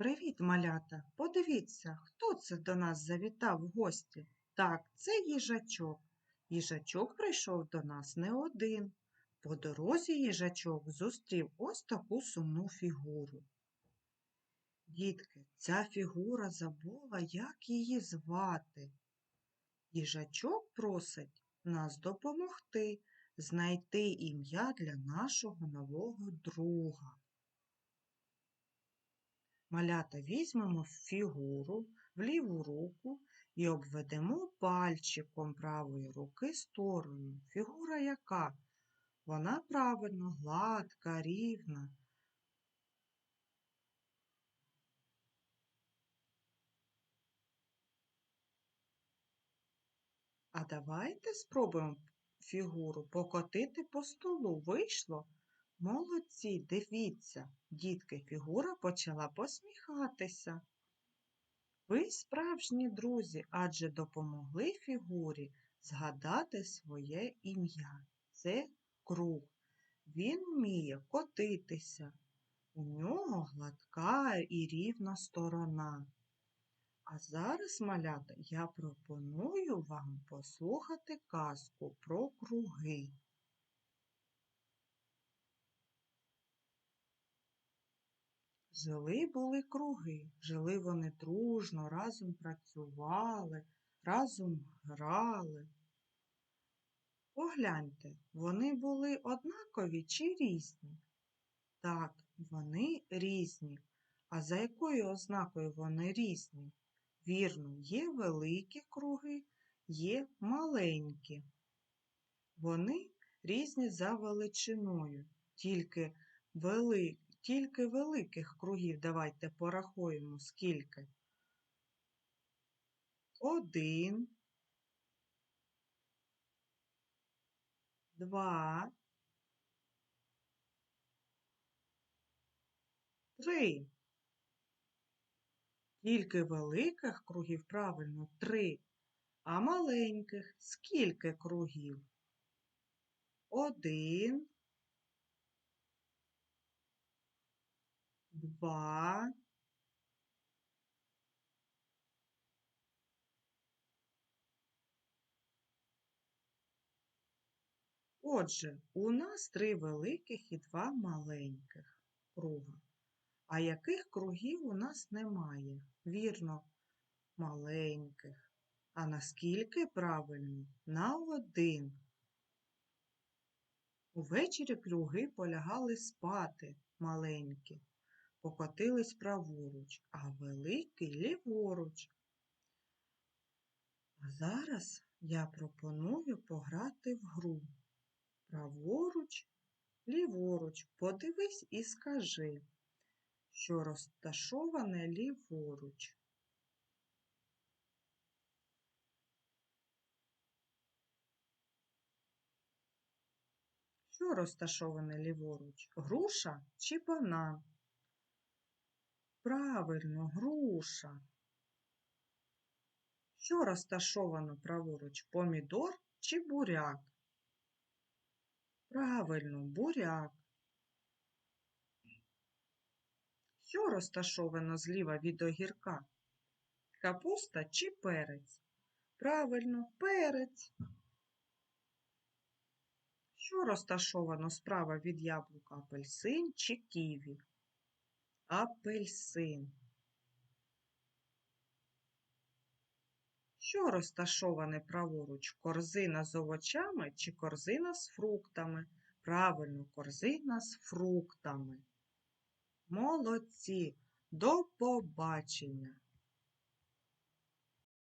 Привіт, малята! Подивіться, хто це до нас завітав в гості? Так, це їжачок. Їжачок прийшов до нас не один. По дорозі їжачок зустрів ось таку сумну фігуру. Дітки, ця фігура забула, як її звати. Їжачок просить нас допомогти знайти ім'я для нашого нового друга. Малята візьмемо фігуру в ліву руку і обведемо пальчиком правої руки стороною. Фігура яка? Вона правильно гладка, рівна. А давайте спробуємо фігуру покотити по столу. Вийшло? Молодці, дивіться, дітки, фігура почала посміхатися. Ви справжні друзі, адже допомогли фігурі згадати своє ім'я. Це круг. Він вміє котитися. У нього гладка і рівна сторона. А зараз, малята, я пропоную вам послухати казку про круги. Жили були круги, жили вони дружно, разом працювали, разом грали. Погляньте, вони були однакові чи різні? Так, вони різні. А за якою ознакою вони різні? Вірно, є великі круги, є маленькі. Вони різні за величиною, тільки вели... тільки великих кругів давайте порахуємо скільки. Один, два, три. Тільки великих кругів правильно три, а маленьких скільки кругів? Один, два, Отже, у нас три великих і два маленьких круга. А яких кругів у нас немає? Вірно, маленьких. А наскільки правильно? На один. Увечері круги полягали спати маленькі, покотились праворуч, а великий ліворуч. А зараз я пропоную пограти в гру. Праворуч, ліворуч, подивись і скажи що розташоване ліворуч. Що розташоване ліворуч? Груша чи банан? Правильно, груша. Що розташовано праворуч? Помідор чи буряк? Правильно, буряк. Що розташовано зліва від огірка? Капуста чи перець? Правильно, перець. Що розташовано справа від яблука апельсин чи ківі? Апельсин. Що розташоване праворуч? Корзина з овочами чи корзина з фруктами? Правильно, корзина з фруктами. Молодці! До побачення!